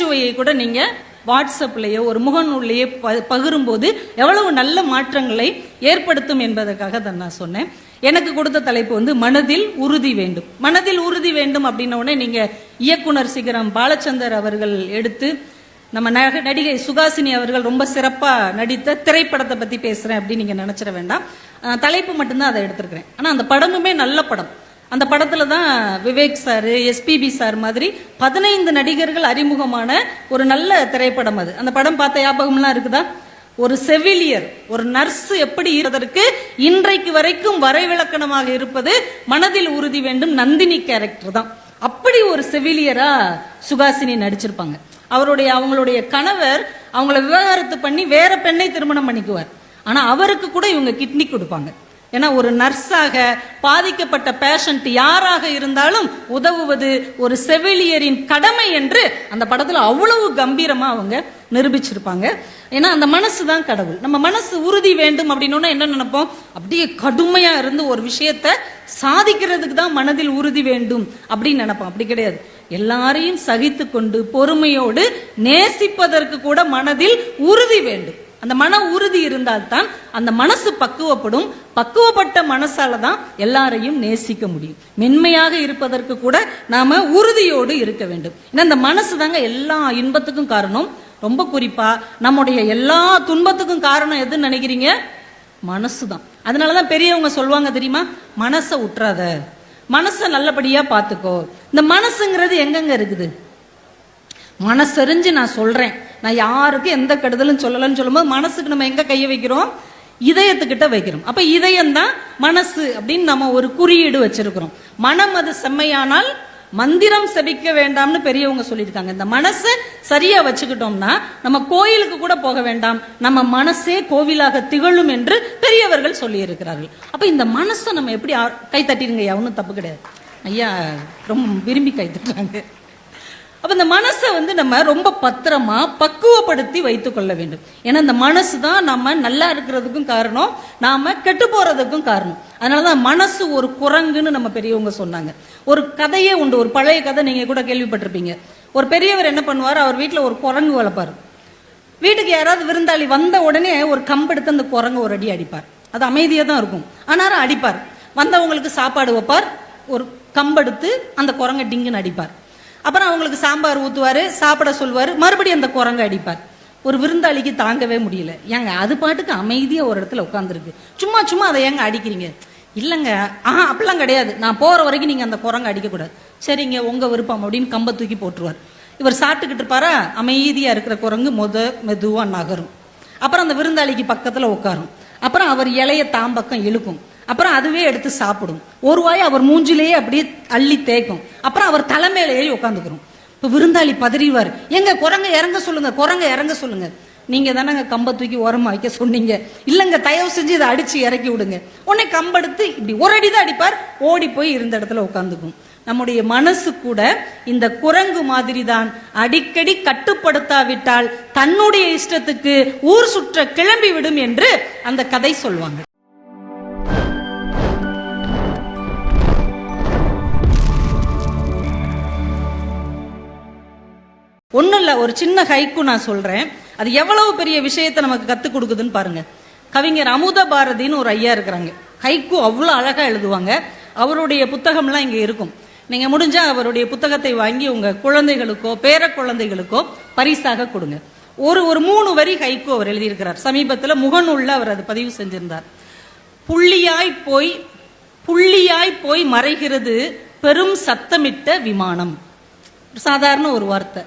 நகைச்சுவையை கூட நீங்க வாட்ஸ்அப்லயோ ஒரு முகநூல்லையோ ப- பகிரும்போது எவ்வளவு நல்ல மாற்றங்களை ஏற்படுத்தும் என்பதற்காக தான் நான் சொன்னேன். எனக்கு கொடுத்த தலைப்பு வந்து மனதில் உறுதி வேண்டும். மனதில் உறுதி வேண்டும் அப்படின்ன உடனே நீங்க இயக்குனர் சிகரம் பாலச்சந்தர் அவர்கள் எடுத்து நம்ம நக- நடிகை சுகாசினி அவர்கள் ரொம்ப சிறப்பா நடித்த திரைப்படத்தை பத்தி பேசுறேன் அப்படின்னு நீங்க நினச்சிட வேண்டாம். தலைப்பு மட்டும்தான் அதை எடுத்திருக்கிறேன். ஆனா அந்த படமுமே நல்ல படம். அந்த படத்துல தான் விவேக் சார் எஸ்பிபி சார் மாதிரி பதினைந்து நடிகர்கள் அறிமுகமான ஒரு நல்ல திரைப்படம் அது. அந்த படம் பார்த்த ஞாபகம்லாம் இருக்குதா? ஒரு செவிலியர் ஒரு நர்ஸ் எப்படி இருப்பதற்கு இன்றைக்கு வரைக்கும் வரைவிலக்கணமாக இருப்பது மனதில் உறுதி வேண்டும் நந்தினி கேரக்டர் தான். அப்படி ஒரு செவிலியரா சுகாசினி நடிச்சிருப்பாங்க. அவருடைய அவங்களுடைய கணவர் அவங்கள விவகாரத்து பண்ணி வேற பெண்ணை திருமணம் பண்ணிக்குவார். ஆனா அவருக்கு கூட இவங்க கிட்னி கொடுப்பாங்க. ஏன்னா ஒரு நர்ஸாக பாதிக்கப்பட்ட பேஷண்ட் யாராக இருந்தாலும் உதவுவது ஒரு செவிலியரின் கடமை என்று அந்த படத்தில் அவ்வளவு கம்பீரமாக அவங்க நிரூபிச்சிருப்பாங்க. ஏன்னா அந்த மனசு தான் கடவுள். நம்ம மனசு உறுதி வேண்டும் அப்படின்னா என்ன நினைப்போம்? அப்படியே கடுமையாக இருந்து ஒரு விஷயத்த சாதிக்கிறதுக்கு தான் மனதில் உறுதி வேண்டும் அப்படின்னு நினைப்போம். அப்படி கிடையாது. எல்லாரையும் சகித்து கொண்டு பொறுமையோடு நேசிப்பதற்கு கூட மனதில் உறுதி வேண்டும். அந்த மன உறுதி இருந்தால்தான் அந்த மனசு பக்குவப்படும். பக்குவப்பட்ட மனசால தான் எல்லாரையும் நேசிக்க முடியும். மென்மையாக இருப்பதற்கு கூட நாம உறுதியோடு இருக்க வேண்டும். ஏன்னா இந்த மனசு தாங்க எல்லா இன்பத்துக்கும் காரணம். ரொம்ப குறிப்பா நம்முடைய எல்லா துன்பத்துக்கும் காரணம் எதுன்னு நினைக்கிறீங்க? மனசு தான் அதனாலதான் பெரியவங்க சொல்லுவாங்க தெரியுமா? மனசை உற்றாத. மனசை நல்லபடியா பாத்துக்கோ. இந்த மனசுங்கிறது எங்கெங்க இருக்குது? மனசறிஞ்சு நான் சொல்றேன். நான் யாருக்கும் எந்த கெடுதலும் சொல்லலன்னு சொல்லும்போது மனசுக்கு நம்ம எங்க கையை வைக்கிறோம்? இதயத்துக்கிட்ட வைக்கிறோம். அப்ப இதயம் தான் மனசு அப்படின்னு நம்ம ஒரு குறியீடு வச்சிருக்கிறோம். மனம் அது செம்மையானால் மந்திரம் செபிக்க வேண்டாம்னு பெரியவங்க சொல்லியிருக்காங்க. இந்த மனசை சரியா வச்சுக்கிட்டோம்னா நம்ம கோயிலுக்கு கூட போக வேண்டாம். நம்ம மனசே கோவிலாக திகழும் என்று பெரியவர்கள் சொல்லி இருக்கிறார்கள் அப்ப இந்த மனசை நம்ம எப்படி கை தட்டிடுங்க ஐயா? ஒன்றும் தப்பு கிடையாது. ஐயா ரொம்ப விரும்பி கை தட்டுறாங்க அப்போ இந்த மனசை வந்து நம்ம ரொம்ப பத்திரமா பக்குவப்படுத்தி வைத்துக்கொள்ள வேண்டும். ஏன்னா இந்த மனசு தான் நம்ம நல்லா இருக்கிறதுக்கும் காரணம் நாம கெட்டு போறதுக்கும் காரணம். அதனாலதான் மனசு ஒரு குரங்குன்னு நம்ம பெரியவங்க சொன்னாங்க. ஒரு கதையே உண்டு ஒரு பழைய கதை நீங்க கூட கேள்விப்பட்டிருப்பீங்க. ஒரு பெரியவர் என்ன பண்ணுவார்? அவர் வீட்டில் ஒரு குரங்கு வளர்ப்பார். வீட்டுக்கு யாராவது விருந்தாளி வந்த உடனே ஒரு கம்பெடுத்து அந்த குரங்கு ஒரு அடி அடிப்பார். அது அமைதியாக தான் இருக்கும். ஆனாலும் அடிப்பார். வந்தவங்களுக்கு சாப்பாடு வைப்பார். ஒரு கம்பெடுத்து அந்த குரங்கை டிங்குன்னு அடிப்பார். அப்புறம் அவங்களுக்கு சாம்பார் ஊத்துவாரு சாப்பிட சொல்லுவார். மறுபடியும் அந்த குரங்கை அடிப்பார். ஒரு விருந்தாளிக்கு தாங்கவே முடியல. ஏங்க அது பாட்டுக்கு அமைதியாக ஒரு இடத்துல உட்காந்துருக்கு சும்மா சும்மா அதை ஏங்க அடிக்கிறீங்க? இல்லைங்க. ஆஹா அப்படிலாம் கிடையாது. நான் போகிற வரைக்கும் நீங்கள் அந்த குரங்கு அடிக்கக்கூடாது. சரிங்க உங்க விருப்பம் அப்படின்னு கம்பை தூக்கி போட்டுருவார். இவர் சாப்பிட்டுக்கிட்டு இருப்பாரா? அமைதியாக இருக்கிற குரங்கு முத மெதுவாக நகரும். அப்புறம் அந்த விருந்தாளிக்கு பக்கத்துல உட்காரும். அப்புறம் அவர் இலைய தாம்பக்கம் இழுக்கும். அப்புறம் அதுவே எடுத்து சாப்பிடும். ஒரு வாய் அவர் மூஞ்சிலேயே அப்படியே அள்ளி தேய்க்கும். அப்புறம் அவர் தலைமையில ஏறி உட்காந்துக்கிறோம் இப்போ விருந்தாளி பதறிவார். எங்க குரங்க இறங்க சொல்லுங்க குரங்க இறங்க சொல்லுங்க. நீங்க தானங்க கம்பை தூக்கி உரமா வைக்க சொன்னீங்க. இல்லைங்க தயவு செஞ்சு இதை அடிச்சு இறக்கி விடுங்க. உடனே கம்பெடுத்து இப்படி ஒரு அடி தான் அடிப்பார். ஓடி போய் இருந்த இடத்துல உட்காந்துக்கும் நம்முடைய மனசு கூட இந்த குரங்கு மாதிரி தான் அடிக்கடி கட்டுப்படுத்தாவிட்டால் தன்னுடைய இஷ்டத்துக்கு ஊர் சுற்ற கிளம்பி விடும் என்று அந்த கதை சொல்வாங்க ஒன்றும் இல்லை ஒரு சின்ன ஹைக்கு நான் சொல்கிறேன் அது எவ்வளவு பெரிய விஷயத்தை நமக்கு கற்றுக் கொடுக்குதுன்னு பாருங்க. கவிஞர் அமுத பாரதின்னு ஒரு ஐயா இருக்கிறாங்க. ஹைக்கு அவ்வளோ அழகாக எழுதுவாங்க. அவருடைய புத்தகம்லாம் இங்கே இருக்கும். நீங்கள் முடிஞ்சால் அவருடைய புத்தகத்தை வாங்கி உங்கள் குழந்தைகளுக்கோ பேர குழந்தைகளுக்கோ பரிசாக கொடுங்க. ஒரு ஒரு மூணு வரி ஹைக்கு அவர் எழுதியிருக்கிறார். சமீபத்தில் முகநூலில் அவர் அதை பதிவு செஞ்சிருந்தார். புள்ளியாய் போய் புள்ளியாய் போய் மறைகிறது பெரும் சத்தமிட்ட விமானம். சாதாரண ஒரு வார்த்தை.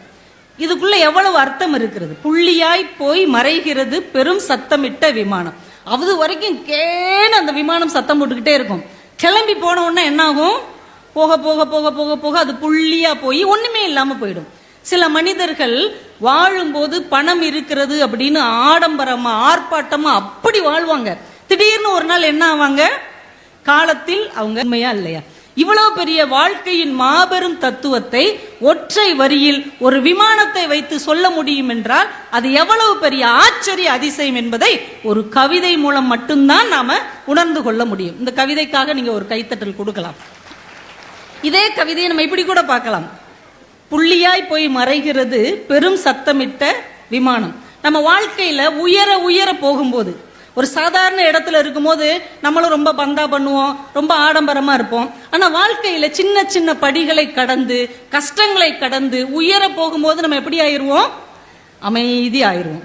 இதுக்குள்ள எவ்வளவு அர்த்தம் இருக்கிறது? புள்ளியாய் போய் மறைகிறது பெரும் சத்தமிட்ட விமானம். அது வரைக்கும் கேன்னு அந்த விமானம் சத்தம் போட்டுக்கிட்டே இருக்கும். கிளம்பி போன உடனே என்ன ஆகும் போக போக போக போக போக அது புள்ளியா போய் ஒண்ணுமே இல்லாம போயிடும். சில மனிதர்கள் வாழும்போது பணம் இருக்கிறது அப்படின்னு ஆடம்பரமா ஆர்ப்பாட்டமா அப்படி வாழ்வாங்க. திடீர்னு ஒரு நாள் என்ன ஆவாங்க? காலத்தில் அவங்க உண்மையா இல்லையா? இவ்வளவு பெரிய வாழ்க்கையின் மாபெரும் தத்துவத்தை ஒற்றை வரியில் ஒரு விமானத்தை வைத்து சொல்ல முடியும் என்றால் அது எவ்வளவு பெரிய ஆச்சரிய அதிசயம் என்பதை ஒரு கவிதை மூலம் மட்டும்தான் நாம உணர்ந்து கொள்ள முடியும். இந்த கவிதைக்காக நீங்க ஒரு கைத்தட்டல் கொடுக்கலாம். இதே கவிதையை நம்ம இப்படி கூட பார்க்கலாம். புள்ளியாய் போய் மறைகிறது பெரும் சத்தமிட்ட விமானம். நம்ம வாழ்க்கையில உயர உயர போகும்போது ஒரு சாதாரண இடத்துல இருக்கும்போது நம்மளும் ரொம்ப பந்தா பண்ணுவோம் ரொம்ப ஆடம்பரமா இருப்போம். ஆனா வாழ்க்கையில சின்ன சின்ன படிகளை கடந்து கஷ்டங்களை கடந்து உயர போகும்போது நம்ம எப்படி ஆயிடுவோம்? அமைதி ஆயிடுவோம்.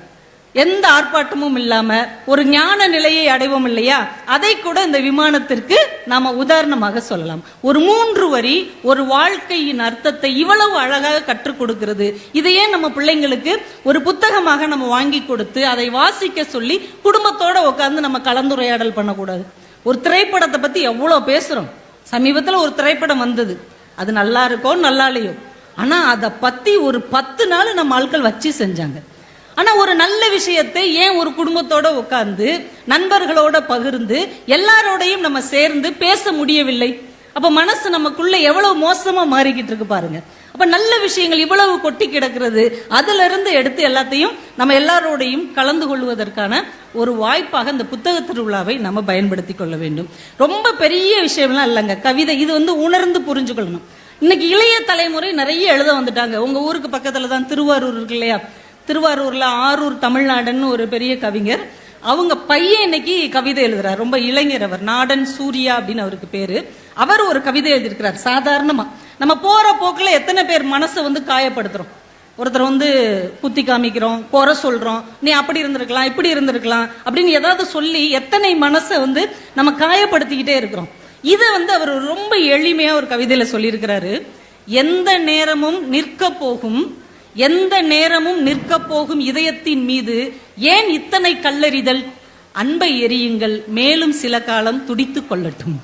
எந்த ஆர்ப்பாட்டமும் இல்லாம ஒரு ஞான நிலையை அடைவோம் இல்லையா? அதை கூட இந்த விமானத்திற்கு நாம உதாரணமாக சொல்லலாம். ஒரு மூன்று வரி ஒரு வாழ்க்கையின் அர்த்தத்தை இவ்வளவு அழகாக கற்றுக் கொடுக்கிறது. இதையே நம்ம பிள்ளைங்களுக்கு ஒரு புத்தகமாக நம்ம வாங்கி கொடுத்து அதை வாசிக்க சொல்லி குடும்பத்தோட உட்காந்து நம்ம கலந்துரையாடல் பண்ணக்கூடாது. ஒரு திரைப்படத்தை பத்தி எவ்வளவு பேசுறோம்? சமீபத்துல ஒரு திரைப்படம் வந்தது. அது நல்லா இருக்கோ நல்லா இல்லையோ? ஆனா அதை பத்தி ஒரு பத்து நாள் நம்ம ஆட்கள் வச்சு செஞ்சாங்க. ஆனா ஒரு நல்ல விஷயத்தை ஏன் ஒரு குடும்பத்தோட உட்கார்ந்து நண்பர்களோட பகிர்ந்து எல்லாரோடையும் நம்ம சேர்ந்து பேச முடியவில்லை? அப்ப மனசு நமக்குள்ள எவ்வளவு மோசமா மாறிக்கிட்டு இருக்கு பாருங்க. அப்ப நல்ல விஷயங்கள் இவ்வளவு கொட்டி கிடக்கிறது அதுல இருந்து எடுத்து எல்லாத்தையும் நம்ம எல்லாரோடையும் கலந்து கொள்வதற்கான ஒரு வாய்ப்பாக இந்த புத்தக திருவிழாவை நம்ம பயன்படுத்தி கொள்ள வேண்டும். ரொம்ப பெரிய விஷயம்லாம் இல்லைங்க. கவிதை இது வந்து உணர்ந்து புரிஞ்சுக்கொள்ளணும். இன்னைக்கு இளைய தலைமுறை நிறைய எழுத வந்துட்டாங்க. உங்க ஊருக்கு பக்கத்துல தான் திருவாரூர் இருக்கு இல்லையா? திருவாரூரில் ஆரூர் தமிழ்நாடுன்னு ஒரு பெரிய கவிஞர். அவங்க பையன் இன்னைக்கு கவிதை எழுதுறார். ரொம்ப இளைஞர் அவர். நாடன் சூர்யா அப்படின்னு அவருக்கு பேரு. அவர் ஒரு கவிதை எழுதியிருக்கிறார் சாதாரணமா. நம்ம போற போக்குல எத்தனை பேர் மனசை வந்து காயப்படுத்துறோம். ஒருத்தர் வந்து குத்தி காமிக்கிறோம் குறை சொல்றோம். நீ அப்படி இருந்திருக்கலாம் இப்படி இருந்திருக்கலாம் அப்படின்னு ஏதாவது சொல்லி எத்தனை மனசை வந்து நம்ம காயப்படுத்திக்கிட்டே இருக்கிறோம். இதை வந்து அவர் ரொம்ப எளிமையா ஒரு கவிதையில சொல்லியிருக்கிறாரு. எந்த நேரமும் நிற்க போகும் எந்த நேரமும் நிற்க போகும் இதயத்தின் மீது ஏன் இத்தனை கல்லறிதல்? அன்பை எரியுங்கள் மேலும் சில காலம் துடித்துக் கொள்ளட்டும்.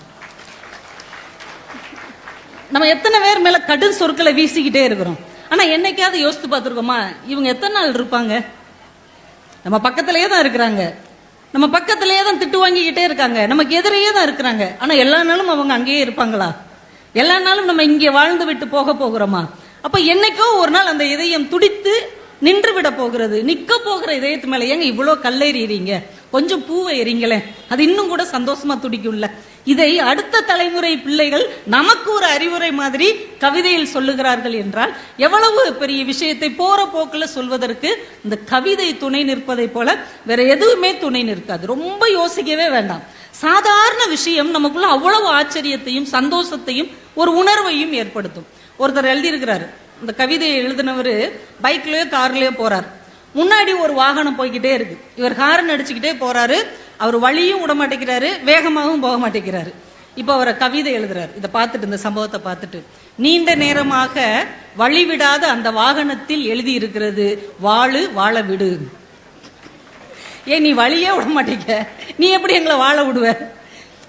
நம்ம எத்தனை பேர் மேல கடும் சொற்களை வீசிக்கிட்டே இருக்கிறோம். ஆனா என்னைக்காவது யோசித்து பார்த்துருக்கோமா? இவங்க எத்தனை நாள் இருப்பாங்க? நம்ம பக்கத்திலேயே தான் இருக்கிறாங்க. நம்ம பக்கத்திலேயே தான் திட்டு வாங்கிக்கிட்டே இருக்காங்க. நமக்கு எதிரையே தான் இருக்கிறாங்க. ஆனா எல்லா நாளும் அவங்க அங்கேயே இருப்பாங்களா? எல்லா நாளும் நம்ம இங்கே வாழ்ந்து விட்டு போக போகிறோமா? அப்ப என்னைக்கோ ஒரு நாள் அந்த இதயம் துடித்து நின்று விட போகிறது. நிக்க போகிற இதயத்து மேல ஏங்க இவ்வளவு கல்லெறிறீங்க கொஞ்சம் பூவை எறிங்களேன் அது இன்னும் கூட சந்தோஷமா துடிக்கும்ல. இதை அடுத்த தலைமுறை பிள்ளைகள் நமக்கு ஒரு அறிவுரை மாதிரி கவிதையில் சொல்லுகிறார்கள் என்றால் எவ்வளவு பெரிய விஷயத்தை போற போக்கில் சொல்வதற்கு இந்த கவிதை துணை நிற்பதை போல வேற எதுவுமே துணை நிற்காது. ரொம்ப யோசிக்கவே வேண்டாம். சாதாரண விஷயம் நமக்குள்ள அவ்வளவு ஆச்சரியத்தையும் சந்தோஷத்தையும் ஒரு உணர்வையும் ஏற்படுத்தும். ஒருத்தர் எழுதியிருக்கிறாரு. இந்த கவிதையை எழுதினவர் பைக்லயோ கார்லயோ போறார். முன்னாடி ஒரு வாகனம் போய்கிட்டே இருக்கு. இவர் ஹாரன் அடிச்சுக்கிட்டே போறாரு. அவர் வழியும் விட மாட்டேங்கிறாரு வேகமாகவும் போக மாட்டேங்கிறாரு. இப்போ அவரை கவிதை எழுதுறாரு. இதை பார்த்துட்டு இந்த சம்பவத்தை பார்த்துட்டு நீண்ட நேரமாக வழிவிடாத அந்த வாகனத்தில் எழுதி இருக்கிறது வாழு வாழ விடு. ஏன் நீ வழியே விட மாட்டேங்க. நீ எப்படி எங்களை வாழ விடுவ?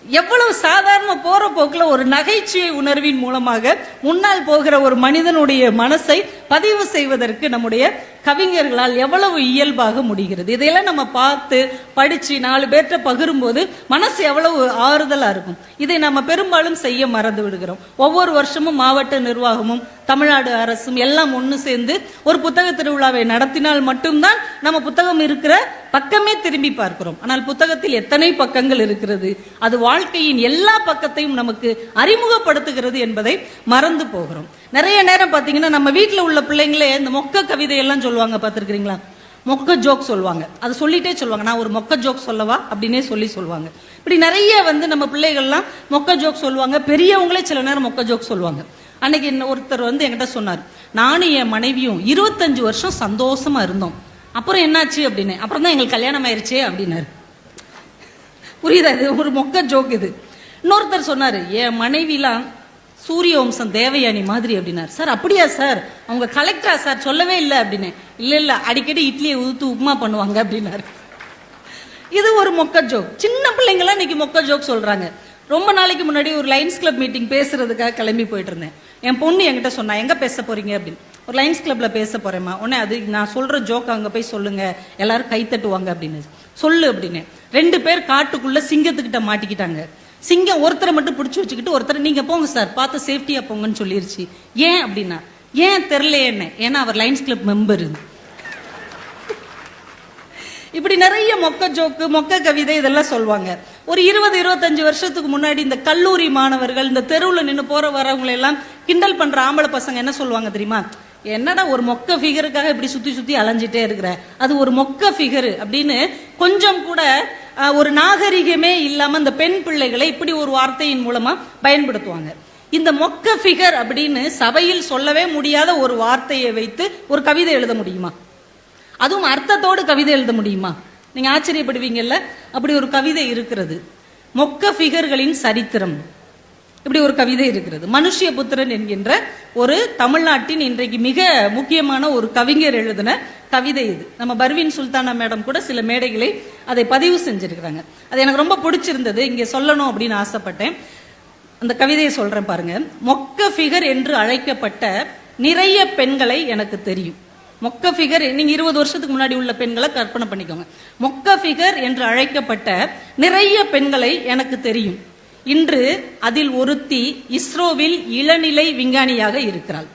எவ்வளவு சாதாரண போற போக்குல ஒரு நகைச்சுவை உணர்வின் மூலமாக முன்னால் போகிற ஒரு மனிதனுடைய மனசை பதிவு செய்வதற்கு நம்முடைய கவிஞர்களால் எவ்வளவு இயல்பாக முடிகிறது? இதையெல்லாம் நம்ம பார்த்து படிச்சு நாலு பேர்கிட்ட பகிரும்போது மனசு எவ்வளவு ஆறுதலா இருக்கும். இதை நம்ம பெரும்பாலும் செய்ய மறந்து விடுகிறோம். ஒவ்வொரு வருஷமும் மாவட்ட நிர்வாகமும் தமிழ்நாடு அரசும் எல்லாம் ஒன்று சேர்ந்து ஒரு புத்தக திருவிழாவை நடத்தினால் மட்டும்தான் நம்ம புத்தகம் இருக்கிற பக்கமே திரும்பி பார்க்கிறோம். ஆனால் புத்தகத்தில் எத்தனை பக்கங்கள் இருக்கிறது? அது வாழ்க்கையின் எல்லா பக்கத்தையும் நமக்கு அறிமுகப்படுத்துகிறது என்பதை மறந்து போகிறோம். நிறைய நேரம் பார்த்தீங்கன்னா நம்ம வீட்டில் உள்ள பிள்ளைங்களே இந்த மொக்க கவிதையெல்லாம் சொல்லுவாங்க பார்த்துருக்கிறீங்களா? மொக்க ஜோக் சொல்லுவாங்க. அதை சொல்லிட்டே சொல்லுவாங்க. நான் ஒரு மொக்க ஜோக் சொல்லவா அப்படின்னே சொல்லி சொல்லுவாங்க. இப்படி நிறைய வந்து நம்ம பிள்ளைகள்லாம் மொக்க ஜோக் சொல்லுவாங்க. பெரியவங்களே சில நேரம் மொக்க ஜோக் சொல்லுவாங்க. அன்னைக்கு இன்னும் ஒருத்தர் வந்து என்கிட்ட சொன்னார் நானும் என் மனைவியும் இருபத்தஞ்சு வருஷம் சந்தோஷமா இருந்தோம். அப்புறம் என்னாச்சு அப்படின்னு? அப்புறம் தான் எங்களுக்கு கல்யாணம் ஆயிடுச்சே அப்படின்னாரு. புரியுதா இது? ஒரு மொக்க ஜோக் இது. இன்னொருத்தர் சொன்னார் என் மனைவிலாம் சூரிய வம்சம் தேவயானி மாதிரி அப்படின்னாரு. சார் அப்படியா சார்? அவங்க கலெக்டரா சார்? சொல்லவே இல்லை அப்படின்னு. இல்லை இல்லை அடிக்கடி இட்லியை ஊத்து உப்புமா பண்ணுவாங்க அப்படின்னாரு. இது ஒரு மொக்க ஜோக் சின்ன பிள்ளைங்களாம் இன்னைக்கு மொக்க ஜோக் சொல்றாங்க. ரொம்ப நாளைக்கு முன்னாடி ஒரு லைன்ஸ் கிளப் மீட்டிங் பேசுறதுக்காக கிளம்பி போயிட்டு இருந்தேன். என் பொண்ணு என்கிட்ட சொன்னா எங்க பேச போறீங்க? அப்படின்னு. ஒரு லைன்ஸ் கிளப்ல பேச போறேம்மா. உடனே அது நான் சொல்ற ஜோக் அங்க போய் சொல்லுங்க. எல்லாரும் கை தட்டுவாங்க அப்படின்னு. சொல்லு அப்படின்னு. ரெண்டு பேர் காட்டுக்குள்ள சிங்கத்துக்கிட்ட மாட்டிக்கிட்டாங்க. சிங்கம் ஒருத்தரை மட்டும் பிடிச்சி வச்சுக்கிட்டு ஒருத்தர் நீங்க போங்க சார் பார்த்து சேஃப்டியா போங்கன்னு சொல்லிருச்சு. ஏன் அப்படின்னா ஏன் தெரில என்ன ஏன்னா அவர் லைன்ஸ் கிளப் மெம்பர் இப்படி நிறைய மொக்க ஜோக்கு மொக்க கவிதை இதெல்லாம் சொல்லுவாங்க ஒரு இருபது இருபத்தஞ்சு வருஷத்துக்கு முன்னாடி இந்த கல்லூரி மாணவர்கள் இந்த தெருவில் நின்று போற வரவங்களை எல்லாம் கிண்டல் பண்ற ஆம்பளை பசங்க என்ன சொல்லுவாங்க தெரியுமா? என்னடா ஒரு மொக்க ஃபிகருக்காக இப்படி சுத்தி சுத்தி அலைஞ்சிட்டே இருக்கிற? அது ஒரு மொக்க ஃபிகரு அப்படின்னு கொஞ்சம் கூட ஒரு நாகரிகமே இல்லாமல் இந்த பெண் பிள்ளைகளை இப்படி ஒரு வார்த்தையின் மூலமா பயன்படுத்துவாங்க. இந்த மொக்க ஃபிகர் அப்படின்னு சபையில் சொல்லவே முடியாத ஒரு வார்த்தையை வைத்து ஒரு கவிதை எழுத முடியுமா? அதுவும் அர்த்தத்தோடு கவிதை எழுத முடியுமா? நீங்க ஆச்சரியப்படுவீங்கல்ல? அப்படி ஒரு கவிதை இருக்கிறது. மொக்க ஃபிகர்களின் சரித்திரம். இப்படி ஒரு கவிதை இருக்கிறது. மனுஷிய புத்திரன் என்கின்ற ஒரு தமிழ்நாட்டின் இன்றைக்கு மிக முக்கியமான ஒரு கவிஞர் எழுதின கவிதை இது. நம்ம பர்வின் சுல்தானா மேடம் கூட சில மேடைகளை அதை பதிவு செஞ்சிருக்கிறாங்க. அது எனக்கு ரொம்ப பிடிச்சிருந்தது. இங்கே சொல்லணும் அப்படின்னு ஆசைப்பட்டேன். அந்த கவிதையை சொல்றேன் பாருங்க. மொக்க ஃபிகர் என்று அழைக்கப்பட்ட நிறைய பெண்களை எனக்கு தெரியும். மொக்க ஃபிகர் நீங்க இருபது வருஷத்துக்கு முன்னாடி உள்ள பெண்களை கற்பனை பண்ணிக்கோங்க. மொக்க ஃபிகர் என்று அழைக்கப்பட்ட நிறைய பெண்களை எனக்கு தெரியும். இன்று அதில் ஒருத்தி இஸ்ரோவில் இளநிலை விஞ்ஞானியாக இருக்கிறாள்.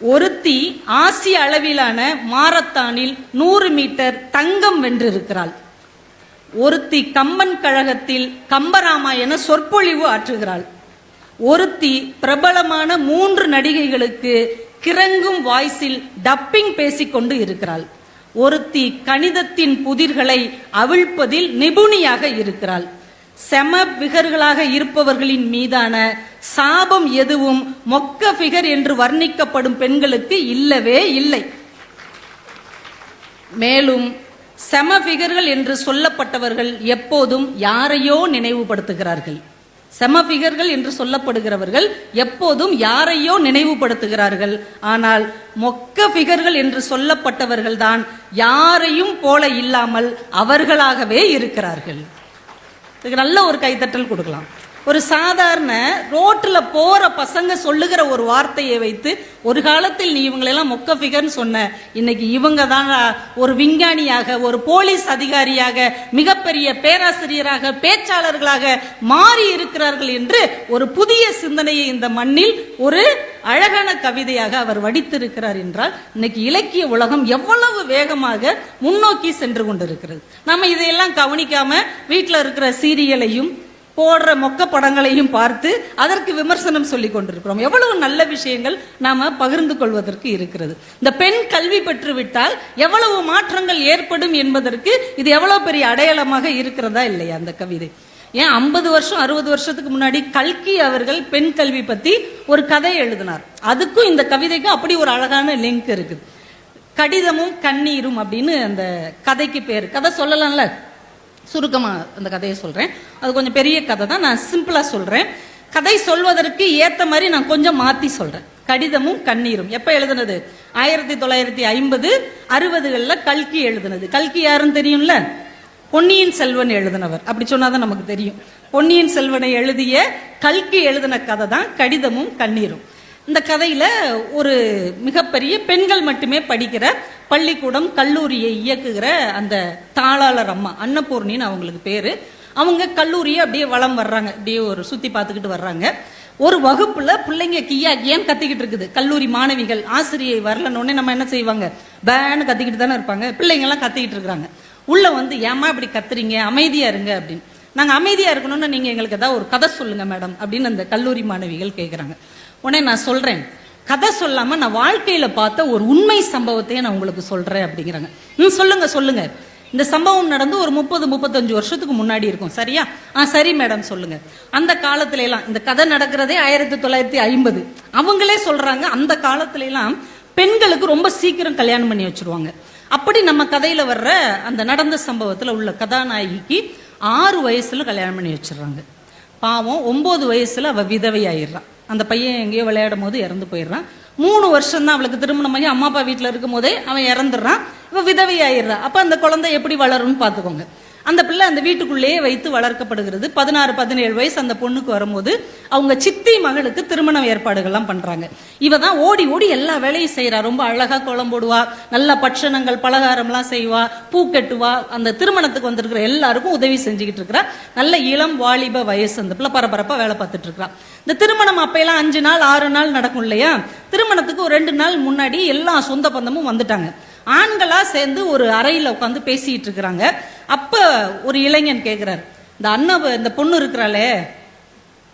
ஒருத்தி ஆசிய அளவிலான மாரத்தானில் நூறு மீட்டர் தங்கம் வென்றிருக்கிறாள். ஒருத்தி கம்பன் கழகத்தில் கம்பராமாயண சொற்பொழிவு ஆற்றுகிறாள். ஒருத்தி பிரபலமான மூன்று நடிகைகளுக்கு கிறங்கும் வாய்ஸில் டப்பிங் பேசிக்கொண்டு இருக்கிறாள். ஒருத்தி கணிதத்தின் புதிர்களை அவிழ்ப்பதில் நிபுணியாக இருக்கிறாள். செம பிகர்களாக இருப்பவர்களின் மீதான சாபம் எதுவும் மொக்க பிகர் என்று வர்ணிக்கப்படும் பெண்களுக்கு இல்லவே இல்லை. மேலும் செம பிகர்கள் என்று சொல்லப்பட்டவர்கள் எப்போதும் யாரையோ நினைவுபடுத்துகிறார்கள். செம பிகர்கள் என்று சொல்லப்படுகிறவர்கள் எப்போதும் யாரையோ நினைவுபடுத்துகிறார்கள். ஆனால் மொக்க பிகர்கள் என்று சொல்லப்பட்டவர்கள் தான் யாரையும் போல இல்லாமல் அவர்களாகவே இருக்கிறார்கள். இதுக்கு நல்ல ஒரு கைத்தட்டல் கொடுக்கலாம். ஒரு சாதாரண ரோட்டில் போகிற பசங்க சொல்லுகிற ஒரு வார்த்தையை வைத்து ஒரு காலத்தில் நீ இவங்களெல்லாம் மொக்க ஃபிகர்னு சொன்ன. இன்னைக்கு இவங்க தான் ஒரு விஞ்ஞானியாக ஒரு போலீஸ் அதிகாரியாக மிகப்பெரிய பேராசிரியராக பேச்சாளர்களாக மாறி இருக்கிறார்கள் என்று ஒரு புதிய சிந்தனையை இந்த மண்ணில் ஒரு அழகான கவிதையாக அவர் வடித்திருக்கிறார் என்றால் இன்னைக்கு இலக்கிய உலகம் எவ்வளவு வேகமாக முன்னோக்கி சென்று கொண்டிருக்கிறது. நம்ம இதையெல்லாம் கவனிக்காம வீட்டில் இருக்கிற சீரியலையும் போடுற மொக்க படங்களையும் பார்த்து அதற்கு விமர்சனம் சொல்லி கொண்டிருக்கிறோம். எவ்வளவு நல்ல விஷயங்கள் நாம பகிர்ந்து கொள்வதற்கு இருக்கிறது. இந்த பெண் கல்வி பெற்றுவிட்டால் எவ்வளவு மாற்றங்கள் ஏற்படும் என்பதற்கு இது எவ்வளவு பெரிய அடையாளமாக இருக்கிறதா இல்லையா அந்த கவிதை. ஏன் ஐம்பது வருஷம் அறுபது வருஷத்துக்கு முன்னாடி கல்கி அவர்கள் பெண் கல்வி பத்தி ஒரு கதை எழுதினார். அதுக்கும் இந்த கவிதைக்கும் அப்படி ஒரு அழகான லிங்க் இருக்குது. கடிதமும் கண்ணீரும் அப்படின்னு அந்த கதைக்கு பேர். கதை சொல்லலாம்ல? சுருக்கமாக அந்த கதையை சொல்கிறேன் அது கொஞ்சம் பெரிய கதை தான். நான் சிம்பிளாக சொல்கிறேன் கதை சொல்வதற்கு ஏற்ற மாதிரி நான் கொஞ்சம் மாற்றி சொல்கிறேன் கடிதமும் கண்ணீரும். எப்போ எழுதுனது? ஆயிரத்தி தொள்ளாயிரத்தி ஐம்பது அறுபதுகளில் கல்கி எழுதுனது. கல்கி யாருன்னு தெரியும்ல? பொன்னியின் செல்வன் எழுதினவர். அப்படி சொன்னாதான் நமக்கு தெரியும். பொன்னியின் செல்வனை எழுதிய கல்கி எழுதின கதை தான் கடிதமும் கண்ணீரும். இந்த கதையில் ஒரு மிகப்பெரிய பெண்கள் மட்டுமே படிக்கிற பள்ளிக்கூடம் கல்லூரியை இயக்குகிற அந்த தாளாளர் அம்மா அன்னபூர்ணின்னு அவங்களுக்கு பேர். அவங்க கல்லூரியை அப்படியே வளம் வர்றாங்க. அப்படியே ஒரு சுற்றி பார்த்துக்கிட்டு வர்றாங்க. ஒரு வகுப்புல பிள்ளைங்க கியா கியான்னு கத்திக்கிட்டு இருக்குது. கல்லூரி மாணவிகள் ஆசிரியை வரலன்னு நம்ம என்ன செய்வாங்க? பேன்னு கத்திக்கிட்டு தானே இருப்பாங்க. பிள்ளைங்க எல்லாம் கத்திக்கிட்டு இருக்காங்க உள்ள வந்து ஏமா இப்படி கத்துறீங்க? அமைதியா இருங்க அப்படின்னு. நாங்க அமைதியா இருக்கணும்னு நீங்க எங்களுக்கு ஏதாவது ஒரு கதை சொல்லுங்க மேடம் அப்படின்னு அந்த கல்லூரி மாணவிகள் கேட்குறாங்க உடனே நான் சொல்றேன். கதை சொல்லாம நான் வாழ்க்கையில பார்த்த ஒரு உண்மை சம்பவத்தையே நான் உங்களுக்கு சொல்றேன் அப்படிங்கிறாங்க. ம் சொல்லுங்க சொல்லுங்க. இந்த சம்பவம் நடந்து ஒரு முப்பது முப்பத்தஞ்சு வருஷத்துக்கு முன்னாடி இருக்கும். சரியா? ஆ சரி மேடம் சொல்லுங்க. அந்த காலத்துல எல்லாம் இந்த கதை நடக்கிறதே ஆயிரத்தி தொள்ளாயிரத்தி ஐம்பது. அவங்களே சொல்றாங்க அந்த காலத்துல எல்லாம் பெண்களுக்கு ரொம்ப சீக்கிரம் கல்யாணம் பண்ணி வச்சிருவாங்க. அப்படி நம்ம கதையில வர்ற அந்த நடந்த சம்பவத்துல உள்ள கதாநாயகிக்கு ஆறு வயசுல கல்யாணம் பண்ணி வச்சிடுறாங்க. பாவம் ஒன்பது வயசுல அவ விதவை ஆயிடுறான் அந்த பையன் எங்கேயோ விளையாடும் போது இறந்து போயிடுறான். மூணு வருஷம் தான் அவளுக்கு திருமணம் பண்ணி அம்மா அப்பா வீட்டில் இருக்கும் போதே அவன் இறந்துடுறான். இவன் விதவை ஆயிடுறான் அப்போ அந்த குழந்தை எப்படி வளரும்னு பார்த்துக்கோங்க. அந்த பிள்ளை அந்த வீட்டுக்குள்ளேயே வைத்து வளர்க்கப்படுகிறது. பதினாறு பதினேழு வயசு அந்த பொண்ணுக்கு வரும்போது அவங்க சித்தி மகளுக்கு திருமணம் ஏற்பாடுகள்லாம் பண்ணுறாங்க இவ தான் ஓடி ஓடி எல்லா வேலையும் செய்கிறா ரொம்ப அழகாக கோலம் போடுவா நல்ல பட்சணங்கள் பலகாரம்லாம் செய்வா பூ கட்டுவா. அந்த திருமணத்துக்கு வந்திருக்கிற எல்லாருக்கும் உதவி செஞ்சுக்கிட்டு இருக்கிறா. நல்ல இளம் வாலிப வயசு அந்த பிள்ளை பரபரப்பாக வேலை பார்த்துட்டு இருக்கா இந்த திருமணம் அப்பெல்லாம் அஞ்சு நாள் ஆறு நாள் நடக்கும் இல்லையா? திருமணத்துக்கு ஒரு ரெண்டு நாள் முன்னாடி எல்லா சொந்த பந்தமும் வந்துட்டாங்க. ஆண்களா சேர்ந்து ஒரு அறையில உட்காந்து பேசிட்டு இருக்கிறாங்க. அப்போ ஒரு இளைஞன் கேட்குறாரு இந்த அண்ணன் இந்த பொண்ணு இருக்கிறாளே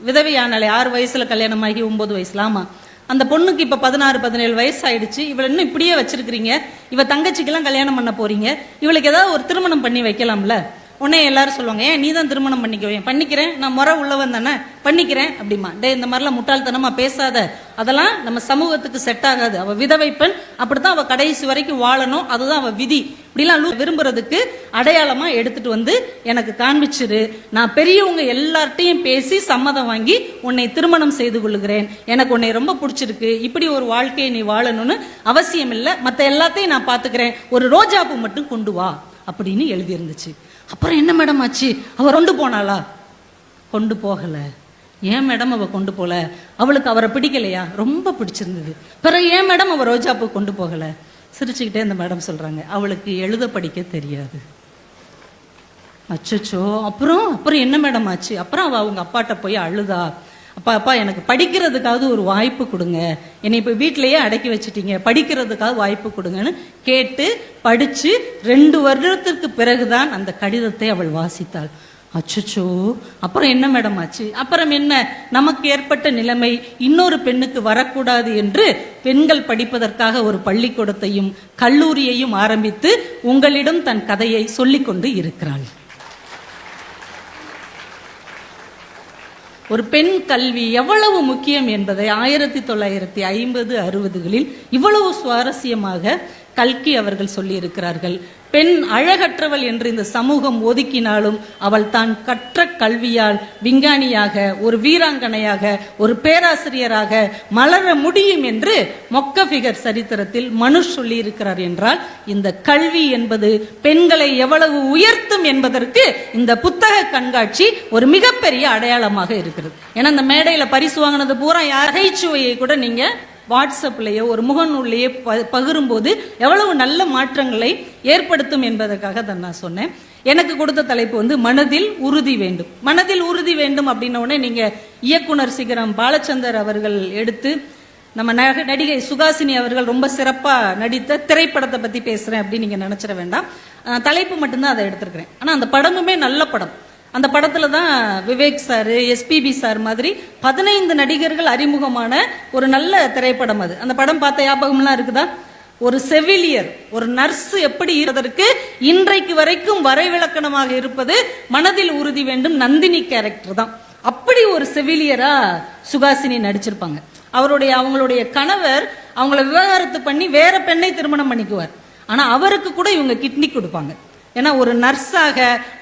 விதவியானாலே ஆறு வயசில் கல்யாணம் ஆகி ஒன்பது வயசுல ஆமாம் அந்த பொண்ணுக்கு இப்போ பதினாறு பதினேழு வயசு ஆயிடுச்சு. இவளை இன்னும் இப்படியே வச்சிருக்கிறீங்க. இவ தங்கச்சிக்கெல்லாம் கல்யாணம் பண்ண போறீங்க. இவளுக்கு ஏதாவது ஒரு திருமணம் பண்ணி வைக்கலாம்ல? உடனே எல்லாரும் சொல்லுவாங்க ஏன் நீ தான் திருமணம் பண்ணிக்குவேன் பண்ணிக்கிறேன். நான் முறை உள்ளவன் தானே. பண்ணிக்கிறேன். அப்படிமா. டே இந்த மாதிரிலாம் முட்டாள்தனமா பேசாத. அதெல்லாம் நம்ம சமூகத்துக்கு செட் ஆகாது. அவ விதவை பெண். அப்படித்தான் அவ கடைசி வரைக்கும் வாழணும். அதுதான் அவ விதி. இப்படிலாம் விரும்புறதுக்கு அடையாளமா எடுத்துட்டு வந்து எனக்கு காண்பிச்சிரு. நான் பெரியவங்க எல்லார்ட்டையும் பேசி சம்மதம் வாங்கி உன்னை திருமணம் செய்து கொள்ளுகிறேன். எனக்கு உன்னை ரொம்ப பிடிச்சிருக்கு. இப்படி ஒரு வாழ்க்கையை நீ வாழணும்னு அவசியம் இல்லை மற்ற எல்லாத்தையும் நான் பாத்துக்கிறேன். ஒரு ரோஜாப்பு மட்டும் கொண்டு வா. அப்படின்னு எழுதியிருந்துச்சு. அப்புறம் என்ன மேடம் ஆச்சு? அவ கொண்டு போனாளா? கொண்டு போகலை. ஏன் மேடம் அவ கொண்டு போகல அவளுக்கு அவரை பிடிக்கலையா? ரொம்ப பிடிச்சிருந்தது. பிறகு ஏன் மேடம் அவ ரோஜாப்பூ கொண்டு போகலை? சிரிச்சுக்கிட்டே இந்த மேடம் சொல்றாங்க. அவளுக்கு எழுத படிக்க தெரியாது. அச்சச்சோ. அப்புறம்? அப்புறம் என்ன மேடம் ஆச்சு? அப்புறம் அவள் அவங்க அப்பாட்ட போய் அழுதா? அப்பா அப்பா எனக்கு படிக்கிறதுக்காவது ஒரு வாய்ப்பு கொடுங்க. என்னை இப்போ வீட்டிலையே அடக்கி வச்சிட்டீங்க. படிக்கிறதுக்காவது வாய்ப்பு கொடுங்கன்னு கேட்டு படித்து ரெண்டு வருடத்திற்கு பிறகுதான் அந்த கடிதத்தை அவள் வாசித்தாள். அச்சோ அப்புறம் என்ன மேடம் ஆச்சு? அப்புறம் என்ன? நமக்கு ஏற்பட்ட நிலைமை இன்னொரு பெண்ணுக்கு வரக்கூடாது என்று பெண்கள் படிப்பதற்காக ஒரு பள்ளிக்கூடத்தையும் கல்லூரியையும் ஆரம்பித்து உங்களிடம் தன் கதையை சொல்லிக்கொண்டு இருக்கிறாள். ஒரு பெண் கல்வி எவ்வளவு முக்கியம் என்பதை ஆயிரத்தி தொள்ளாயிரத்தி ஐம்பது அறுபதுகளில் இவ்வளவு சுவாரஸ்யமாக கல்கி அவர்கள் சொல்லியிருக்கிறார்கள் பெண் அழகற்றவள் என்று இந்த சமூகம் ஒதுக்கினாலும் அவள் தான் கற்ற கல்வியால் விஞ்ஞானியாக ஒரு வீராங்கனையாக ஒரு பேராசிரியராக மலர முடியும் என்று மொக்க ஃபிகர் சரித்திரத்தில் மனுஷ் சொல்லியிருக்கிறார் என்றால் இந்த கல்வி என்பது பெண்களை எவ்வளவு உயர்த்தும் என்பதற்கு இந்த புத்தக கண்காட்சி ஒரு மிகப்பெரிய அடையாளமாக இருக்கிறது. ஏன்னா இந்த மேடையில் பரிசு வாங்கினது பூரா யார்? நகைச்சுவையை கூட நீங்கள் வாட்ஸ்அப்லேயோ ஒரு முகநூல்லையோ ப- பகிரும்போது எவ்வளவு நல்ல மாற்றங்களை ஏற்படுத்தும் என்பதற்காக தான் நான் சொன்னேன். எனக்கு கொடுத்த தலைப்பு வந்து மனதில் உறுதி வேண்டும். மனதில் உறுதி வேண்டும் அப்படின்ன நீங்கள் இயக்குனர் சிகரம் பாலச்சந்தர் அவர்கள் எடுத்து நம்ம நக- நடிகை சுகாசினி அவர்கள் ரொம்ப சிறப்பாக நடித்த திரைப்படத்தை பற்றி பேசுகிறேன் அப்படின்னு நீங்கள் நினச்சிட வேண்டாம். தலைப்பு மட்டும்தான் அதை எடுத்திருக்கிறேன். ஆனால் அந்த படமுமே நல்ல படம். அந்த படத்துல தான் விவேக் சார் எஸ்பிபி சார் மாதிரி பதினைந்து நடிகர்கள் அறிமுகமான ஒரு நல்ல திரைப்படம் அது. அந்த படம் பார்த்த ஞாபகம்லாம் இருக்குதா? ஒரு செவிலியர் ஒரு நர்ஸ் எப்படி இருப்பதற்கு இன்றைக்கு வரைக்கும் வரைவிலக்கணமாக இருப்பது மனதில் உறுதி வேண்டும் நந்தினி கேரக்டர் தான். அப்படி ஒரு செவிலியரா சுகாசினி நடிச்சிருப்பாங்க. அவருடைய அவங்களுடைய கணவர் அவங்கள விவகாரத்து பண்ணி வேற பெண்ணை திருமணம் பண்ணிக்குவார். ஆனா அவருக்கு கூட இவங்க கிட்னி கொடுப்பாங்க. ஏன்னா ஒரு நர்ஸாக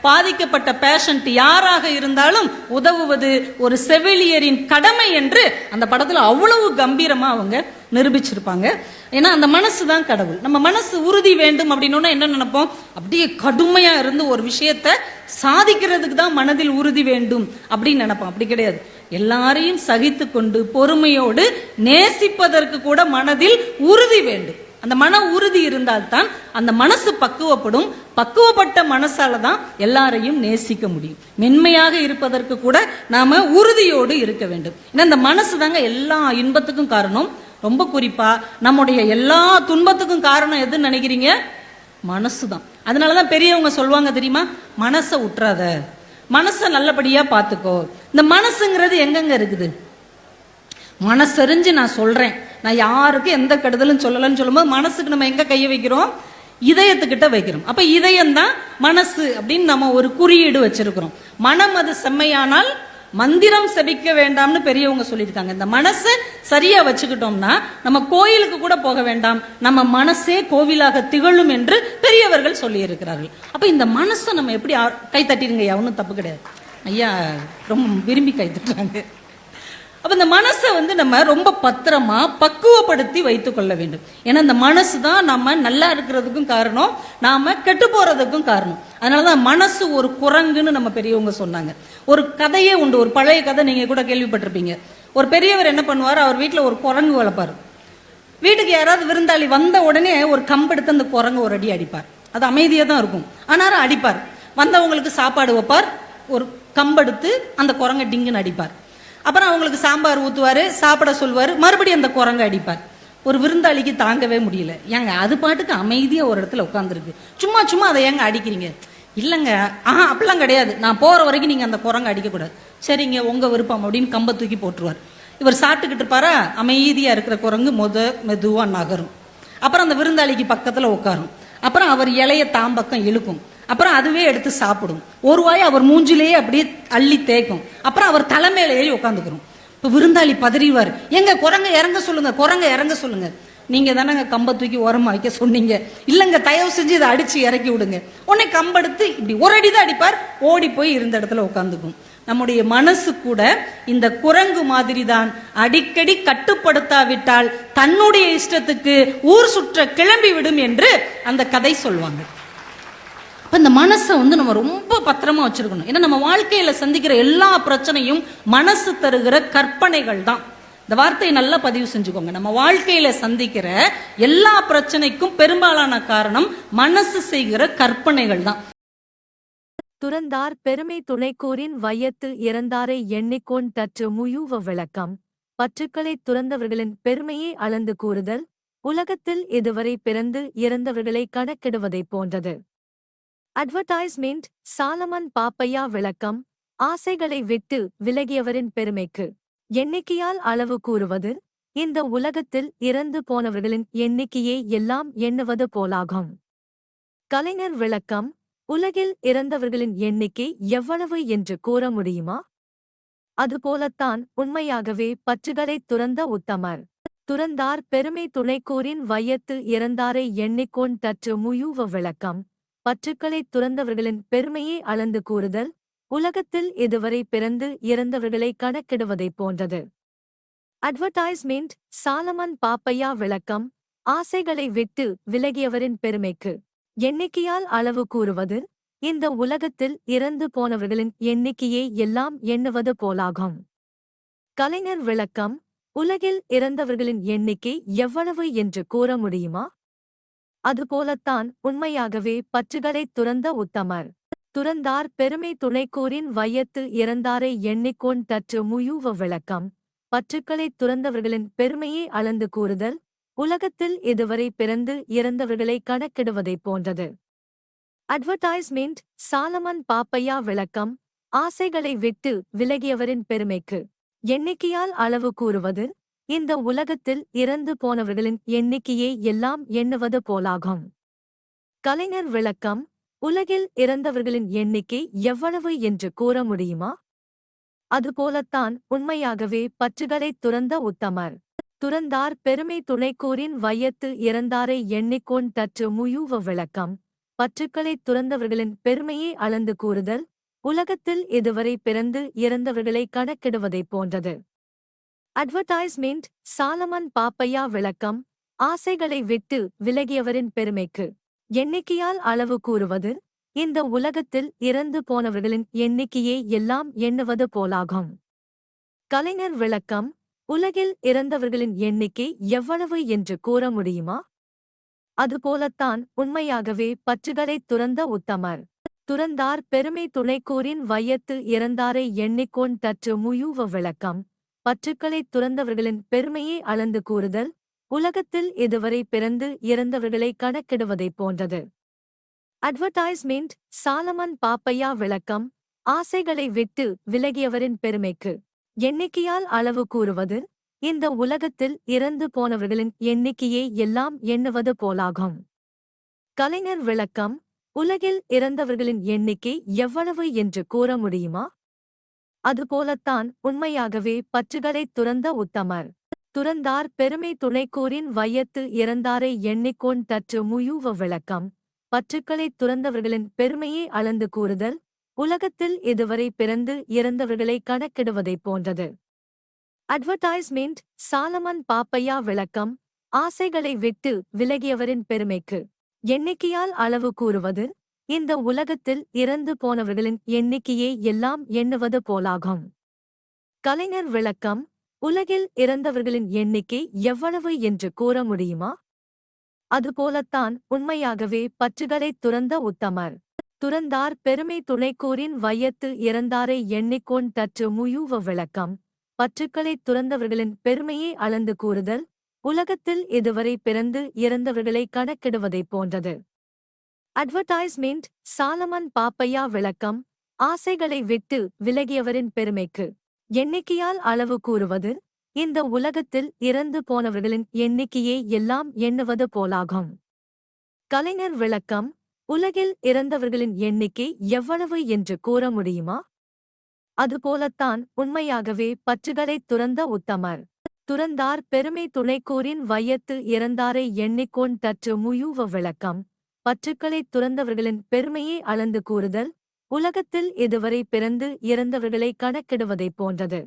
பாதிக்கப்பட்ட பேஷண்ட் யாராக இருந்தாலும் உதவுவது ஒரு செவிலியரின் கடமை என்று அந்த படத்தில் அவ்வளவு கம்பீரமாக அவங்க நிரூபிச்சிருப்பாங்க. ஏன்னா அந்த மனசு தான் கடவுள். நம்ம மனசு உறுதி வேண்டும் அப்படின்னா என்ன நினைப்போம்? அப்படியே கடுமையாக இருந்து ஒரு விஷயத்த சாதிக்கிறதுக்கு தான் மனதில் உறுதி வேண்டும் அப்படின்னு நினைப்போம். அப்படி கிடையாது. எல்லாரையும் சகித்து கொண்டு பொறுமையோடு நேசிப்பதற்கு கூட மனதில் உறுதி வேண்டும். அந்த மன உறுதி இருந்தால்தான் அந்த மனசு பக்குவப்படும். பக்குவப்பட்ட மனசால தான் எல்லாரையும் நேசிக்க முடியும். மென்மையாக இருப்பதற்கு கூட நாம உறுதியோடு இருக்க வேண்டும். ஏன்னா இந்த மனசு தாங்க எல்லா இன்பத்துக்கும் காரணம். ரொம்ப குறிப்பா நம்முடைய எல்லா துன்பத்துக்கும் காரணம் எதுன்னு நினைக்கிறீங்க? மனசு தான் அதனாலதான் பெரியவங்க சொல்லுவாங்க தெரியுமா? மனசை உற்றாத. மனசை நல்லபடியா பாத்துக்கோ இந்த மனசுங்கிறது எங்கெங்க இருக்குது? மனசறிஞ்சு நான் சொல்றேன். நான் யாருக்கும் எந்த கெடுதலும் சொல்லலன்னு சொல்லும்போது மனசுக்கு நம்ம எங்க கையை வைக்கிறோம்? இதயத்துக்கிட்ட வைக்கிறோம். அப்ப இதயம் தான் மனசு அப்படின்னு நம்ம ஒரு குறியீடு வச்சிருக்கிறோம். மனம் அது செம்மையானால் மந்திரம் செபிக்க வேண்டாம்னு பெரியவங்க சொல்லியிருக்காங்க. இந்த மனசை சரியா வச்சுக்கிட்டோம்னா நம்ம கோயிலுக்கு கூட போக வேண்டாம். நம்ம மனசே கோவிலாக திகழும் என்று பெரியவர்கள் சொல்லியிருக்கிறார்கள். அப்போ அப்ப இந்த மனசை நம்ம எப்படி கை தட்டிடுங்க ஒன்றும் தப்பு கிடையாது. ஐயா ரொம்ப விரும்பி கை தட்டுறாங்க அப்போ இந்த மனசை வந்து நம்ம ரொம்ப பத்திரமா பக்குவப்படுத்தி வைத்து கொள்ள வேண்டும். ஏன்னா இந்த மனசு தான் நம்ம நல்லா இருக்கிறதுக்கும் காரணம் நாம் கெட்டு போகிறதுக்கும் காரணம். அதனாலதான் மனசு ஒரு குரங்குன்னு நம்ம பெரியவங்க சொன்னாங்க. ஒரு கதையே உண்டு ஒரு பழைய கதை நீங்கள் கூட கேள்விப்பட்டிருப்பீங்க. ஒரு பெரியவர் என்ன பண்ணுவார்? அவர் வீட்டில் ஒரு குரங்கு வளர்ப்பார். வீட்டுக்கு யாராவது விருந்தாளி வந்த உடனே ஒரு கம்பெடுத்து அந்த குரங்கு ஒரு அடி அடிப்பார். அது அமைதியாக தான் இருக்கும். ஆனாலும் அடிப்பார். வந்தவங்களுக்கு சாப்பாடு வைப்பார். ஒரு கம்பெடுத்து அந்த குரங்கை டிங்குன்னு அடிப்பார். அப்புறம் அவங்களுக்கு சாம்பார் ஊற்றுவார் சாப்பிட சொல்வார் மறுபடியும் அந்த குரங்கு அடிப்பார். ஒரு விருந்தாளிக்கு தாங்கவே முடியல. ஏங்க அது பாட்டுக்கு அமைதியாக ஒரு இடத்துல உட்காந்துருக்கு சும்மா சும்மா அதை ஏங்க அடிக்கிறீங்க? இல்லைங்க. ஆஹா அப்படிலாம் கிடையாது. நான் போகிற வரைக்கும் நீங்கள் அந்த குரங்கு அடிக்கக்கூடாது. சரிங்க உங்கள் விருப்பம் அப்படின்னு கம்பை தூக்கி போட்டுருவார். இவர் சாப்பிட்டுக்கிட்டு இருப்பாரா? அமைதியாக இருக்கிற குரங்கு முத மெதுவாக நகரும். அப்புறம் அந்த விருந்தாளிக்கு பக்கத்தில் உட்காரும். அப்புறம் அவர் இலைய தாம்பக்கம் இழுக்கும். அப்புறம் அதுவே எடுத்து சாப்பிடும். ஒரு வாய் அவர் மூஞ்சிலேயே அப்படியே அள்ளி தேய்க்கும். அப்புறம் அவர் தலைமையில ஏறி உட்காந்துக்கிறோம் இப்போ விருந்தாளி பதறிவார். எங்க குரங்க இறங்க சொல்லுங்க குரங்க இறங்க சொல்லுங்க. நீங்க தானங்க கம்பை தூக்கி ஓரமா வைக்க சொன்னீங்க. இல்லைங்க தயவு செஞ்சு இதை அடிச்சு இறக்கி விடுங்க. உடனே கம்பெடுத்து இப்படி ஒரு அடி தான் அடிப்பார். ஓடி போய் இருந்த இடத்துல உட்காந்துக்கும் நம்முடைய மனசு கூட இந்த குரங்கு மாதிரி தான் அடிக்கடி கட்டுப்படுத்தாவிட்டால் தன்னுடைய இஷ்டத்துக்கு ஊர் சுற்ற கிளம்பி விடும் என்று அந்த கதை சொல்வாங்க. அப்போ இந்த மனசை வந்து நம்ம ரொம்ப பத்திரமா வச்சிருக்கணும். ஏன்னா நம்ம வாழ்க்கையில சந்திக்கிற எல்லா பிரச்சனையும் மனசு தருகிற கற்பனைகள் தான். இந்த வார்த்தையை நல்லா பதிவு செஞ்சுக்கோங்க. நம்ம வாழ்க்கையில சந்திக்கிற எல்லா பிரச்சனைக்கும் பெரும்பாலான காரணம் மனசு செய்கிற கற்பனைகள் தான். துறந்தார் பெருமை துணைக்கூறின் வையத்து இறந்தாரை எண்ணிக்கோன் தற்று முயூவ விளக்கம். பற்றுக்களை துறந்தவர்களின் பெருமையை அளந்து கூறுதல். உலகத்தில் இதுவரை பிறந்து இறந்தவர்களை கணக்கிடுவதைப் போன்றது. அட்வர்டைஸ்மெண்ட் சாலமன் பாப்பையா விளக்கம். ஆசைகளை விட்டு விலகியவரின் பெருமைக்கு. எண்ணிக்கையால் அளவு கூறுவது இந்த உலகத்தில் இறந்து போனவர்களின் எண்ணிக்கையே எல்லாம் எண்ணுவது போலாகும். கலைஞர் விளக்கம் உலகில் இறந்தவர்களின் எண்ணிக்கை எவ்வளவு என்று கூற முடியுமா? அதுபோலத்தான் உண்மையாகவே பற்றுகளைத் துறந்த உத்தமர். துறந்தார் பெருமை துணைக்கூறின் வையத்து இறந்தாரை எண்ணிக்கோன் தற்று முயூவ விளக்கம். பற்றுக்களைத் துறந்தவர்களின் பெருமையை அளந்து கூறுதல் உலகத்தில் இதுவரை பிறந்து இறந்தவர்களை கணக்கிடுவதைப் போன்றது. அட்வர்டைஸ்மெண்ட் சாலமன் பாப்பையா விளக்கம் ஆசைகளை விட்டு விலகியவரின் பெருமைக்கு. எண்ணிக்கையால் அளவு கூறுவது இந்த உலகத்தில் இறந்து போனவர்களின் எண்ணிக்கையே எல்லாம் எண்ணுவது போலாகும். கலைஞர் விளக்கம் உலகில் இறந்தவர்களின் எண்ணிக்கை எவ்வளவு என்று கூற முடியுமா? அதுபோலத்தான் உண்மையாகவே பற்றுகளைத் துறந்த உத்தமர். துறந்தார் பெருமை துணைக்கூறின் வையத்து இறந்தாரை எண்ணிக்கோன் தற்று முயூவ விளக்கம். பற்றுக்களைத் துறந்தவர்களின் பெருமையை அளந்து கூறுதல். உலகத்தில் இதுவரை பிறந்து இறந்தவர்களை கணக்கிடுவதைப் போன்றது. அட்வர்டைஸ்மெண்ட் சாலமன் பாப்பையா விளக்கம். ஆசைகளை விட்டு விலகியவரின் பெருமைக்கு. எண்ணிக்கையால் அளவு கூறுவது. இந்த உலகத்தில் இறந்து போனவர்களின் எண்ணிக்கையே எல்லாம் எண்ணுவது போலாகும். கலைஞர் விளக்கம் உலகில் இறந்தவர்களின் எண்ணிக்கை எவ்வளவு என்று கூற முடியுமா? அதுபோலத்தான் உண்மையாகவே பற்றுகளைத் துறந்த உத்தமர். துறந்தார் பெருமை துணைக்கூறின் வையத்து இறந்தாரை எண்ணிக்கோன் தற்று முயூவ விளக்கம் பற்றுக்களை துறந்தவர்களின் பெருமையை அளந்து கூறுதல் உலகத்தில் இதுவரை பிறந்து இறந்தவர்களை கணக்கிடுவதைப் போன்றது. அட்வர்டைஸ்மெண்ட் சாலமன் பாப்பையா விளக்கம். ஆசைகளை விட்டு விலகியவரின் பெருமைக்கு. எண்ணிக்கையால் அளவு கூறுவது இந்த உலகத்தில் இறந்து போனவர்களின் எண்ணிக்கையே எல்லாம் எண்ணுவது போலாகும். கலைஞர் விளக்கம் உலகில் இறந்தவர்களின் எண்ணிக்கை எவ்வளவு என்று கூற முடியுமா? அதுபோலத்தான் உண்மையாகவே பற்றுகளைத் துறந்த உத்தமர். துறந்தார் பெருமை துணைக்கூறின் வையத்து இறந்தாரை எண்ணிக்கோன் தற்று முயூவ விளக்கம். பற்றுக்களைத் துறந்தவர்களின் பெருமையை அளந்து கூறுதல் உலகத்தில் இதுவரை பிறந்து இறந்தவர்களை கணக்கிடுவதைப் போன்றது. அட்வர்டைஸ்மெண்ட் சாலமன் பாப்பையா விளக்கம் ஆசைகளை விட்டு விலகியவரின் பெருமைக்கு. எண்ணிக்கையால் அளவு கூறுவது இந்த உலகத்தில் இறந்து போனவர்களின் எண்ணிக்கையே எல்லாம் எண்ணுவது போலாகும். கலைஞர் விளக்கம் உலகில் இறந்தவர்களின் எண்ணிக்கை எவ்வளவு என்று கூற முடியுமா? அதுபோலத்தான் உண்மையாகவே பற்றுகளைத் துறந்த உத்தமர். துறந்தார் பெருமை துணைக்கூறின் வையத்து இறந்தாரை எண்ணிக்கோன் தற்று முயூவ விளக்கம். பற்றுக்களைத் துறந்தவர்களின் பெருமையை அளந்து கூறுதல். உலகத்தில் இதுவரை பிறந்து இறந்தவர்களை கணக்கிடுவதைப் போன்றது. அட்வர்டைஸ்மெண்ட் சாலமன் பாப்பையா விளக்கம். ஆசைகளை விட்டு விலகியவரின் பெருமைக்கு. எண்ணிக்கையால் அளவு கூறுவது. இந்த உலகத்தில் இறந்து போனவர்களின் எண்ணிக்கையே எல்லாம் எண்ணுவது போலாகும். கலைஞர் விளக்கம் உலகில் இறந்தவர்களின் எண்ணிக்கை எவ்வளவு என்று கூற முடியுமா? அதுபோலத்தான் உண்மையாகவே பற்றுகளைத் துறந்த உத்தமர். துறந்தார் பெருமை துணைக்கூறின் வையத்து இறந்தாரை எண்ணிக்கோன் தற்று முயூவ விளக்கம் பற்றுக்களை துறந்தவர்களின் பெருமையை அளந்து கூறுதல் உலகத்தில் இதுவரை பிறந்து இறந்தவர்களை கணக்கிடுவதைப் போன்றது. அட்வர்டைஸ்மெண்ட் சாலமன் பாப்பையா விளக்கம். ஆசைகளை விட்டு விலகியவரின் பெருமைக்கு. எண்ணிக்கையால் அளவு கூறுவது இந்த உலகத்தில் இறந்து போனவர்களின் எண்ணிக்கையே எல்லாம் எண்ணுவது போலாகும். கலைஞர் விளக்கம் உலகில் இறந்தவர்களின் எண்ணிக்கை எவ்வளவு என்று கூற முடியுமா? அதுபோலத்தான் உண்மையாகவே பற்றுகளைத் துறந்த உத்தமர். துறந்தார் பெருமை துணைக்கூறின் வையத்து இறந்தாரை எண்ணிக்கோன் தற்று முயூவ விளக்கம். பற்றுக்களைத் துறந்தவர்களின் பெருமையை அளந்து கூறுதல் உலகத்தில் இதுவரை பிறந்து இறந்தவர்களை கணக்கிடுவதைப் போன்றது.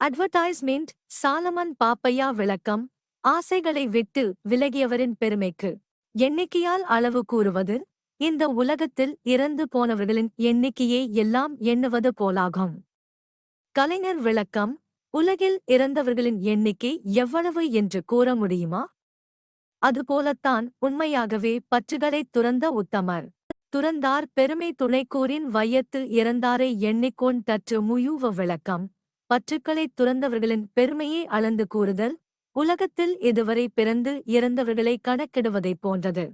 அட்வர்டைஸ்மெண்ட் சாலமன் பாப்பையா விளக்கம் ஆசைகளை விட்டு விலகியவரின் பெருமைக்கு. எண்ணிக்கையால் அளவு கூறுவது இந்த உலகத்தில் இறந்து போனவர்களின் எண்ணிக்கையே எல்லாம் எண்ணுவது போலாகும். கலைஞர் விளக்கம் உலகில் இறந்தவர்களின் எண்ணிக்கை எவ்வளவு என்று கூற முடியுமா? அதுபோலத்தான் உண்மையாகவே பற்றுகளைத் துறந்த உத்தமர். துறந்தார் பெருமை துணைக்கூறின் வையத்து இறந்தாரை எண்ணிக்கோன் தற்று முயூவ விளக்கம். பற்றுக்களைத் துறந்தவர்களின் பெருமையை அளந்து கூறுதல். உலகத்தில் இதுவரை பிறந்து இறந்தவர்களை கணக்கிடுவதைப் போன்றது.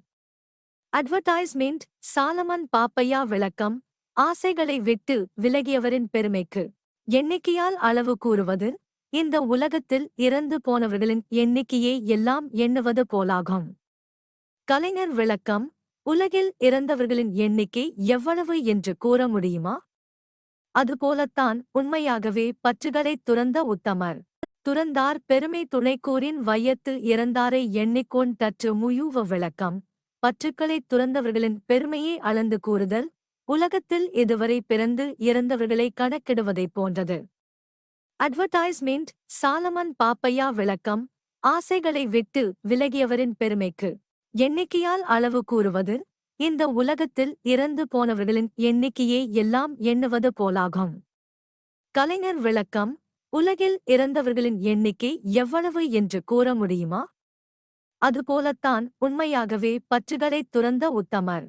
அட்வர்டைஸ்மெண்ட் சாலமன் பாப்பையா விளக்கம். ஆசைகளை விட்டு விலகியவரின் பெருமைக்கு. எண்ணிக்கையால் அளவு கூறுவது. இந்த உலகத்தில் இறந்து போனவர்களின் எண்ணிக்கையே எல்லாம் எண்ணுவது போலாகும். கலைஞர் விளக்கம் உலகில் இறந்தவர்களின் எண்ணிக்கை எவ்வளவு என்று கூற முடியுமா? அதுபோலத்தான் உண்மையாகவே பற்றுகளைத் துறந்த உத்தமர் துறந்தார் பெருமை துணைக்கூறின் வையத்து இறந்தாரை எண்ணிக்கோன் தற்று முயூவ விளக்கம் பற்றுக்களை துறந்தவர்களின் பெருமையை அளந்து கூறுதல் உலகத்தில் இதுவரை பிறந்து இறந்தவர்களை கணக்கிடுவதைப் போன்றது. அட்வர்டைஸ்மெண்ட் சாலமன் பாப்பையா விளக்கம் ஆசைகளை விட்டு விலகியவரின் பெருமைக்கு. எண்ணிக்கையால் அளவு கூறுவது இந்த உலகத்தில் இறந்து போனவர்களின் எண்ணிக்கையே எல்லாம் எண்ணுவது போலாகும். கலைஞர் விளக்கம் உலகில் இறந்தவர்களின் எண்ணிக்கை எவ்வளவு என்று கூற முடியுமா? அதுபோலத்தான் உண்மையாகவே பற்றுகளைத் துறந்த உத்தமர்.